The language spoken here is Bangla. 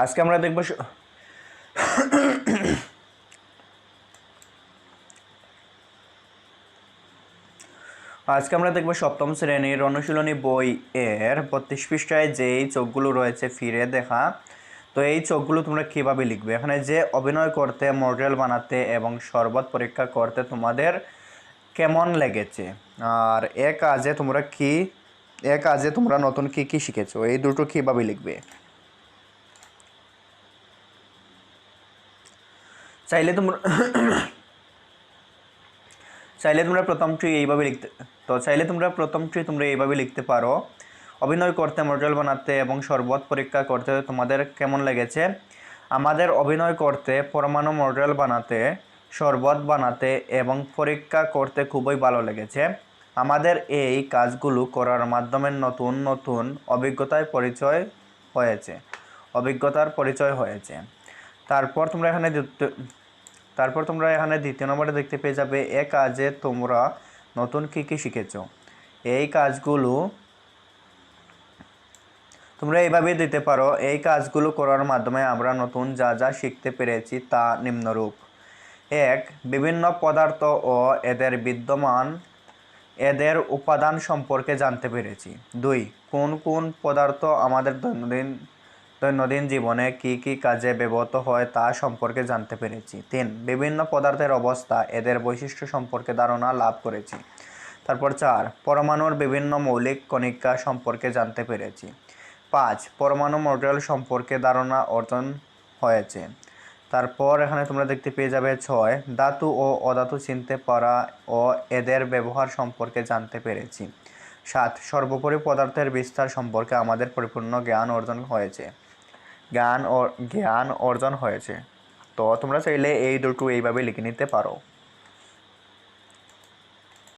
আজকে আমরা দেখব আজকে আমরা দেখব সপ্তম শ্রেণির অনুশীলনী বই এর বত্রিশ পৃষ্ঠায় যেই চোখগুলো রয়েছে ফিরে দেখা। তো এই চোখগুলো তোমরা কীভাবে লিখবে? এখানে যে অভিনয় করতে, মডেল বানাতে এবং শরবত পরীক্ষা করতে তোমাদের কেমন লেগেছে? আর এ কাজে তোমরা কি, এ কাজে তোমরা নতুন কি কি শিখেছো? এই দুটো কীভাবে লিখবে? চাইলে তোমরা চাইলে তোমরা প্রথমটি এইভাবে লিখতে তো চাইলে তোমরা প্রথমটি তোমরা এইভাবে লিখতে পারো। অভিনয় করতে, মডেল বানাতে এবং শরবত পরীক্ষা করতে তোমাদের কেমন লেগেছে? আমাদের অভিনয় করতে, পরমাণু মডেল বানাতে, শরবত বানাতে এবং পরীক্ষা করতে খুবই ভালো লেগেছে। আমাদের এই কাজগুলো করার মাধ্যমে নতুন নতুন অভিজ্ঞতায় পরিচয় হয়েছে। অভিজ্ঞতার পরিচয় হয়েছে। তারপর তোমরা এখানে তারপর তোমরা এখানে দ্বিতীয় নম্বরে দেখতে পেয়ে যাবে, এ কাজে তোমরা নতুন কী কী শিখেছ? এই কাজগুলো তোমরা এইভাবে দিতে পারো, এই কাজগুলো করার মাধ্যমে আমরা নতুন যা যা শিখতে পেরেছি তা নিম্নরূপ। এক, বিভিন্ন পদার্থ ও এদের বিদ্যমান, এদের উপাদান সম্পর্কে জানতে পেরেছি। দুই, কোন কোন পদার্থ আমাদের দৈনন্দিন দৈনন্দিন জীবনে কি কি কাজে ব্যবহৃত হয় তা সম্পর্কে জানতে পেরেছি। তিন, বিভিন্ন পদার্থের অবস্থা এদের বৈশিষ্ট্য সম্পর্কে ধারণা লাভ করেছি। তারপর চার, পরমাণুর বিভিন্ন মৌলিক কণিকা সম্পর্কে জানতে পেরেছি। পাঁচ, পরমাণু মডেল সম্পর্কে ধারণা অর্জন হয়েছে। তারপর এখানে তোমরা দেখতে পেয়ে যাবে ছয়, ধাতু ও অধাতু চিনতে পারা ও এদের ব্যবহার সম্পর্কে জানতে পেরেছি। সাত, সর্বোপরি পদার্থের বিস্তার সম্পর্কে আমাদের পরিপূর্ণ জ্ঞান অর্জন হয়েছে। জ্ঞান জ্ঞান অর্জন হয়েছে। তো তোমরা চাইলে এই দুটো এইভাবে লিখে নিতে পারো।